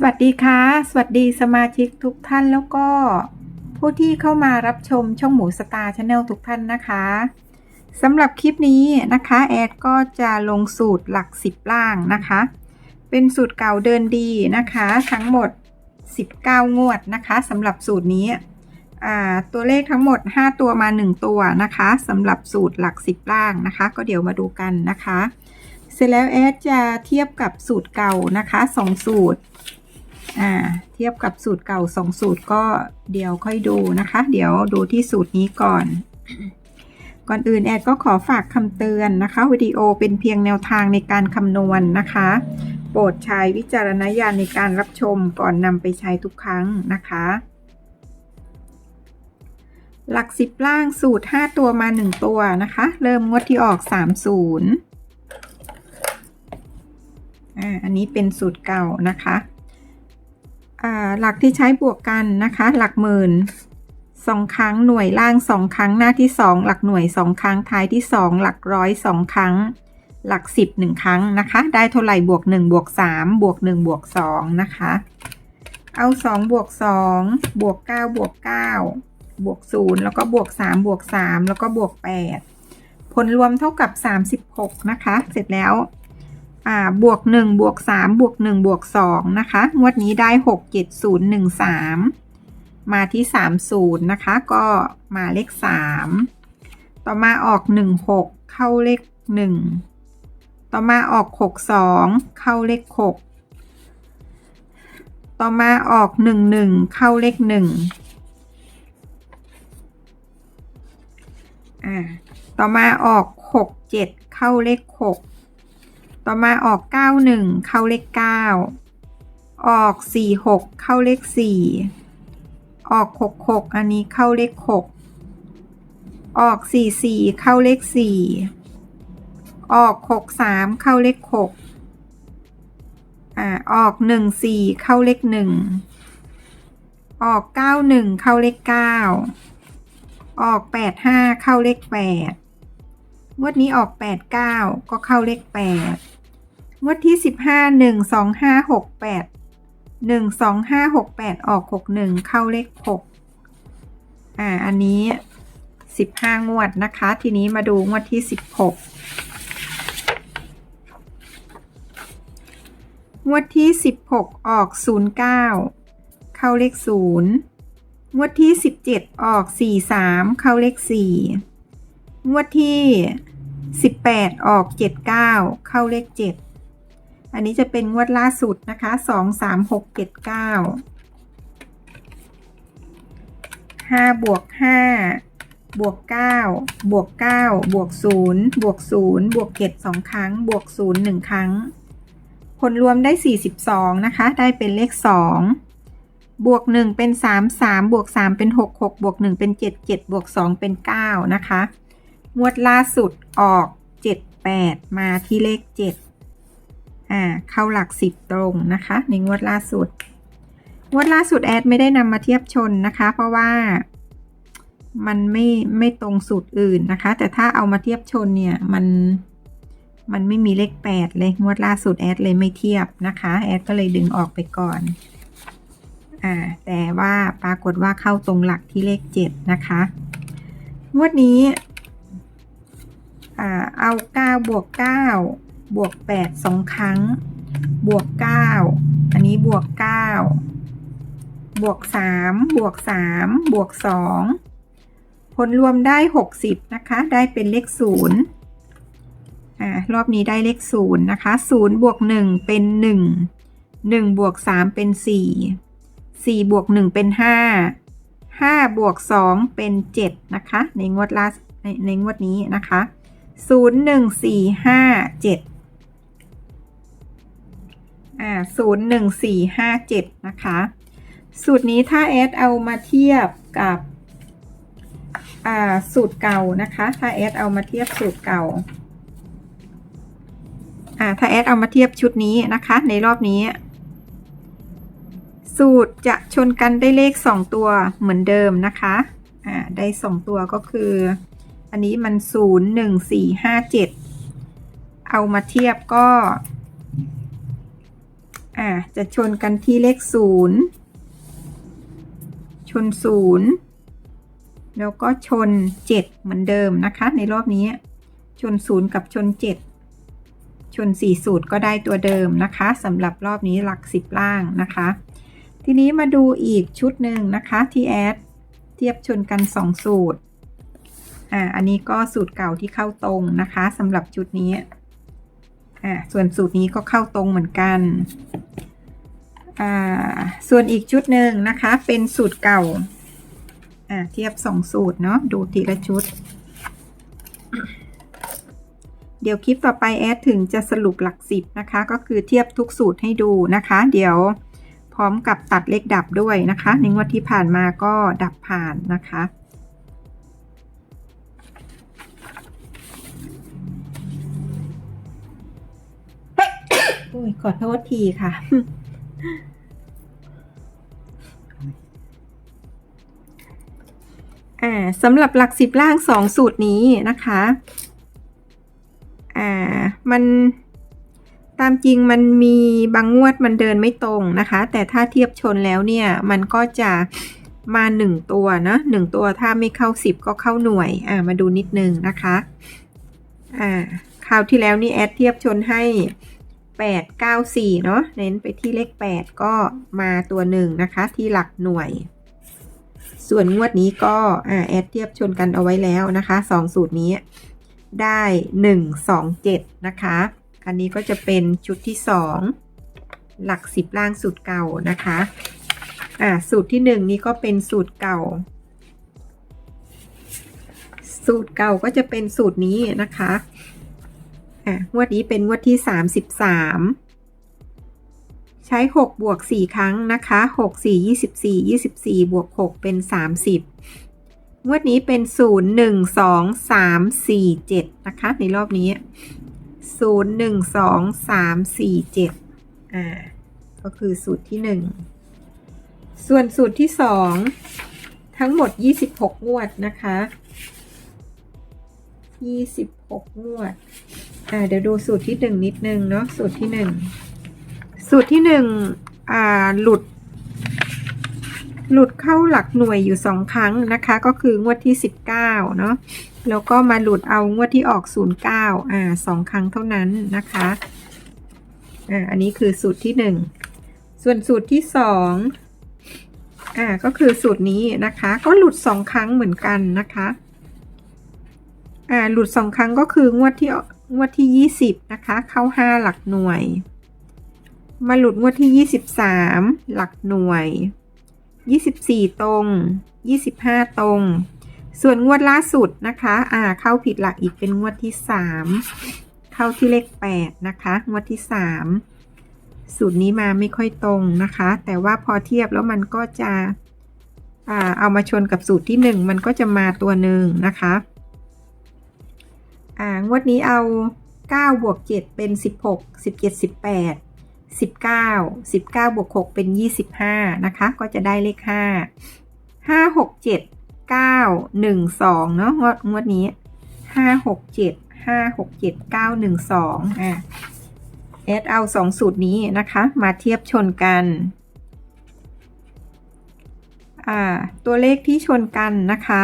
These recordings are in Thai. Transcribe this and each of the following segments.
สวัสดีค่ะ สวัสดีสมาชิกทุกท่านแล้วก็ผู้ที่เข้ามารับชมช่องหมูสตาร์ชาแนลทุกท่านนะคะสำหรับคลิปนี้นะคะ แอดก็จะลงสูตรหลัก 10 ล่างนะคะ เป็นสูตรเก่าเดินดีนะคะ ทั้งหมด 19 งวดนะคะสำหรับสูตรนี้ตัวเลขทั้งหมด 5 ตัวมา 1 ตัวนะคะสำหรับสูตรหลัก 10 ล่างนะคะ ก็เดี๋ยวมาดูกันนะคะ เสร็จแล้วแอดจะเทียบกับสูตรเก่านะคะสองสูตร อ่า เทียบกับสูตรเก่าสองสูตรก็เดี๋ยวค่อยดูนะคะ เดี๋ยวดูที่สูตรนี้ก่อน ก่อนอื่นแอดก็ขอฝากคำเตือนนะคะวิดีโอเป็นเพียงแนวทางในการคำนวณนะคะ โปรดใช้วิจารณญาณในการรับชมก่อนนำไปใช้ทุกครั้งนะคะ หลักสิบล่างสูตร 5 ตัวมา 1 ตัวนะคะ เริ่มงวดที่ออก 30อ่าอันนี้เป็นสูตรเก่านะคะ หลักที่ใช้บวกกันนะคะ หลักหมื่นสองครั้งหน่วยล่างสองครั้งหน้าที่สองหลักหน่วยสองครั้งท้ายที่สองหลักร้อยสองครั้ง หลักสิบหนึ่งครั้งนะคะ ได้เท่าไหร่บวกหนึ่งบวกสามบวกหนึ่งบวกสองนะคะ เอาสองบวกสองบวกเก้าบวกเก้าบวกศูนย์แล้วก็บวกสามบวกสามแล้วก็บวกแปดผลรวมเท่ากับสามสิบหกนะคะ เสร็จแล้ว อ่าบวกหนึ่งบวกสามบวกหนึ่งบวกสองนะคะ งวดนี้ได้หกเจ็ดศูนย์หนึ่งสามมาที่สามศูนย์นะคะ ก็มาเลขสามต่อมาออกหนึ่งหกเข้าเลขหนึ่งต่อมาออกหกสองเข้าเลขหกต่อมาออกหนึ่งหนึ่งเข้าเลขหนึ่งอ่า ต่อมาออกหกเจ็ดเข้าเลขหก ต่อมาออกเก้าหนึ่งเข้าเลขเก้าออกสี่หกเข้าเลขสี่ออกหกหกอันนี้เข้าเลขหกออกสี่สี่เข้าเลขสี่ออกหกสามเข้าเลขหกอ่า ออกหนึ่งสี่เข้าเลขหนึ่งออกเก้าหนึ่งเข้าเลขเก้าออกแปดห้าเข้าเลขแปดงวดนี้ออกแปดเก้าก็เข้าเลขแปด งวดที่สิบห้าหนึ่งสองห้าหกแปดหนึ่งสองห้าหกแปดออกหกหนึ่งเข้าเลขหกอ่า อันนี้สิบห้างวดนะคะ ทีนี้มาดูงวดที่สิบหกงวดที่สิบหกออกศูนย์เก้าเข้าเลขศูนย์งวดที่สิบเจ็ดออกสี่สามเข้าเลขสี่งวดที่สิบแปดออกเจ็ดเก้าเข้าเลขเจ็ด อันนี้จะเป็นงวดล่าสุดนะคะสองสามหกเจ็ดเก้าห้าบวกห้าบวกเก้าบวกเก้าบวกศูนย์บวกศูนย์บวกเจ็ดสองครั้ง บวกศูนย์หนึ่งครั้ง ผลรวมได้สี่สิบสองนะคะ ได้เป็นเลขสองบวกหนึ่งเป็นสามสามบวกสามเป็นหกหกบวกหนึ่งเป็นเจ็ดเจ็ดบวกสองเป็นเก้านะคะ งวดล่าสุดออกเจ็ดแปดมาที่เลขเจ็ด อ่าเข้าหลักสิบตรงนะคะ ในงวดล่าสุด งวดล่าสุดแอดไม่ได้นำมาเทียบชนนะคะ เพราะว่ามันไม่ไม่ตรงสูตรอื่นนะคะ แต่ถ้าเอามาเทียบชนเนี่ยมันมันไม่มีเลขแปดเลย งวดล่าสุดแอดเลยไม่เทียบนะคะ แอดก็เลยดึงออกไปก่อน อ่า แต่ว่าปรากฏว่าเข้าตรงหลักที่เลขเจ็ดนะคะ งวดนี้ อ่า เอาเก้าบวกเก้า บวกแปดสองครั้ง บวกเก้าอันนี้บวกเก้าบวกสามบวกสามบวกสองผลรวมได้หกสิบนะคะ ได้เป็นเลขศูนย์อ่ารอบนี้ได้เลขศูนย์นะคะศูนย์บวกหนึ่งเป็นหนึ่งหนึ่งบวกสามเป็นสี่สี่บวกหนึ่งเป็นห้าห้าบวกสองเป็นเจ็ดนะคะ ในงวดล่าในในงวดนี้นะคะศูนย์หนึ่งสี่ห้าเจ็ด อ่าศูนย์หนึ่งสี่ห้าเจ็ดนะคะ สูตรนี้ถ้าแอดเอามาเทียบกับอ่าสูตรเก่านะคะ ถ้าแอดเอามาเทียบสูตรเก่าอ่าถ้าแอดเอามาเทียบชุดนี้นะคะ ในรอบนี้ สูตรจะชนกันได้เลข 2 ตัวเหมือนเดิมนะคะอ่าได้ 2 ตัวก็คือ อันนี้มัน 0 1 4 5 7 เอามาเทียบก็ อ่าจะชนกันที่เลขศูนย์ชนศูนย์แล้วก็ชนเจ็ดเหมือนเดิมนะคะ ในรอบนี้ ชนศูนย์กับชนเจ็ดชนสี่สูตรก็ได้ตัวเดิมนะคะสำหรับรอบนี้หลักสิบล่างนะคะ ทีนี้มาดูอีกชุดหนึ่งนะคะที่แอดเทียบชนกันสองสูตรอ่าอันนี้ก็สูตรเก่าที่เข้าตรงนะคะสำหรับชุดนี้ อ่าส่วนสูตรนี้ก็เข้าตรงเหมือนกันอ่าส่วนอีกชุดหนึ่งนะคะเป็นสูตรเก่าอ่าเทียบสองสูตรเนาะดูทีละชุด เดี๋ยวคลิปต่อไปแอดถึงจะสรุปหลักสิบนะคะ ก็คือเทียบทุกสูตรให้ดูนะคะ เดี๋ยวพร้อมกับตัดเลขดับด้วยนะคะในงวดที่ผ่านมาก็ดับผ่านนะคะ อ้ยขอโทษทีค่ะ อ่าสำหรับหลักสิบล่างสองสูตรนี้นะคะ อ่า มันตามจริงมันมีบางงวดมันเดินไม่ตรงนะคะ แต่ถ้าเทียบชนแล้วเนี่ย มันก็จะมาหนึ่งตัวนะหนึ่งตัวถ้าไม่เข้าสิบก็เข้าหน่วย อ่ามาดูนิดนึงนะคะ อ่าคราวที่แล้วนี่แอดเทียบชนให้ แปดเก้าสี่เนาะเน้นไปที่เลขแปดก็มาตัวหนึ่งนะคะ ที่หลักหน่วย ส่วนงวดนี้ก็อ่าแอดเทียบชนกันเอาไว้แล้วนะคะสองสูตรนี้ได้หนึ่งสองเจ็ดนะคะ อันนี้ก็จะเป็นชุดที่สองหลักสิบล่างสูตรเก่านะคะอ่าสูตรที่หนึ่งนี้ก็เป็นสูตรเก่า สูตรเก่าก็จะเป็นสูตรนี้นะคะ อ่างวดนี้เป็นงวดที่สามสิบสามใช้หกบวกสี่ครั้งนะคะหกสี่ยี่สิบสี่ยี่สิบสี่บวกหกเป็นสามสิบงวดนี้เป็นศูนย์หนึ่งสองสามสี่เจ็ดนะคะ ในรอบนี้ศูนย์หนึ่งสองสามสี่เจ็ดอ่า ก็คือสูตรที่หนึ่งส่วนสูตรที่สองทั้งหมดยี่สิบหกงวดนะคะยี่สิบหกงวด อ่าเดี๋ยวดูสูตรที่หนึ่งนิดนึงเนาะสูตรที่หนึ่งสูตรที่หนึ่งอ่าหลุด หลุดเข้าหลักหน่วยอยู่สองครั้งนะคะ ก็คืองวดที่สิบเก้าเนาะแล้วก็มาหลุดเอางวดที่ออกศูนย์เก้าอ่าสองครั้งเท่านั้นนะคะอ่าอันนี้คือสูตรที่หนึ่งส่วนสูตรที่สองอ่าก็คือสูตรนี้นะคะ ก็หลุดสองครั้งเหมือนกันนะคะอ่าหลุดสองครั้งก็คืองวดที่ งวดที่ยี่สิบนะคะ เข้าห้าหลักหน่วย มาหลุดงวดที่ยี่สิบสามหลักหน่วยยี่สิบสี่ตรงยี่สิบห้าตรง ส่วนงวดล่าสุดนะคะอ่าเข้าผิดหลักอีกเป็นงวดที่สามเข้าที่เลขแปดนะคะ งวดที่สามสูตรนี้มาไม่ค่อยตรงนะคะ แต่ว่าพอเทียบแล้วมันก็จะอ่าเอามาชนกับสูตรที่หนึ่งมันก็จะมาตัวหนึ่งนะคะ อ่างวดนี้เอา 9 บวก 7 เป็น 16 17 18 19 19 บวก 6 เป็น 25 นะคะ ก็จะได้เลข 5 5 6 7 9 1 2 เนาะงวดงวดนี้ 5 6 7 5 6 7 9 1 2 อะแอดเอา2สูตรนี้นะคะ มาเทียบชนกัน อ่า ตัวเลขที่ชนกันนะคะ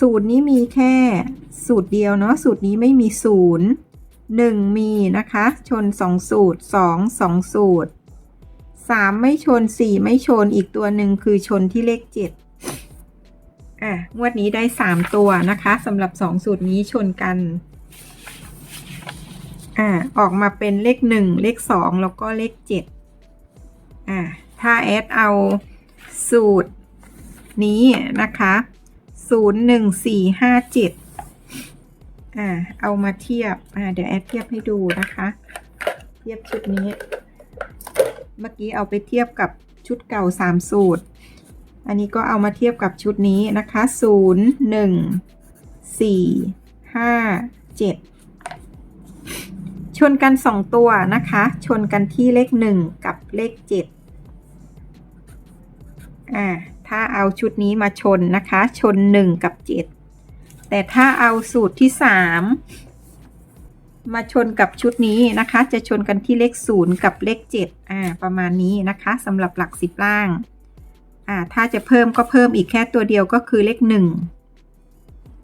สูตรนี้มีแค่สูตรเดียวเนาะสูตรนี้ไม่มีศูนย์หนึ่งมีนะคะ ชนสองสูตรสองสองสูตรสามไม่ชนสี่ไม่ชนอีกตัวหนึ่งคือชนที่เลขเจ็ดอะงวดนี้ได้สามตัวนะคะสำหรับสองสูตรนี้ชนกันอ่าออกมาเป็นเลขหนึ่งเลขสองแล้วก็เลขเจ็ดอ่าถ้าแอดเอาสูตรนี้นะคะ ศูนย์หนึ่งสี่ห้าเจ็ดอ่า เอามาเทียบ อ่า เดี๋ยวแอดเทียบให้ดูนะคะ เทียบชุดนี้ เมื่อกี้เอาไปเทียบกับชุดเก่าสามสูตร อันนี้ก็เอามาเทียบกับชุดนี้นะคะศูนย์หนึ่งสี่ห้าเจ็ดชนกันสองตัวนะคะ ชนกันที่เลขหนึ่งกับเลขเจ็ด อ่าถ้าเอาชุดนี้มาชนนะคะ ชนหนึ่งกับเจ็ดแต่ถ้าเอาสูตรที่สามมาชนกับชุดนี้นะคะ จะชนกันที่เลขศูนย์กับเลขเจ็ดอ่า ประมาณนี้นะคะสำหรับหลักสิบล่าง อ่า ถ้าจะเพิ่มก็เพิ่มอีกแค่ตัวเดียวก็คือเลขหนึ่ง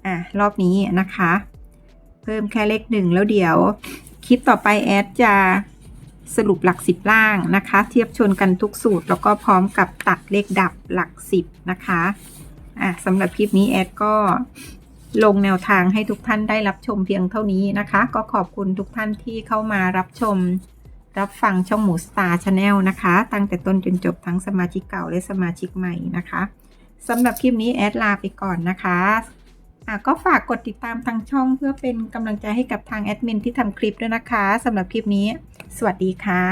อ่ารอบนี้นะคะ เพิ่มแค่เลขหนึ่งแล้วเดี๋ยว คลิปต่อไปแอดจะ สรุปหลักสิบล่างนะคะ เทียบชนกันทุกสูตร แล้วก็พร้อมกับตัดเลขดับหลักสิบนะคะอะสำหรับคลิปนี้แอดก็ลงแนวทางให้ทุกท่านได้รับชมเพียงเท่านี้นะคะ ก็ขอบคุณทุกท่านที่เข้ามารับชม รับฟังช่องหมูสตาร์ชาแนลนะคะ ตั้งแต่ต้นจนจบทั้งสมาชิกเก่าและสมาชิกใหม่นะคะสำหรับคลิปนี้แอดลาไปก่อนนะคะะก็ฝากกดติดตามทางช่องเพื่อเป็นกำลังใจให้กับทางแอดมินที่ทำคลิปด้วยนะคะสำหรับคลิปนี้ สวัสดีค่ะ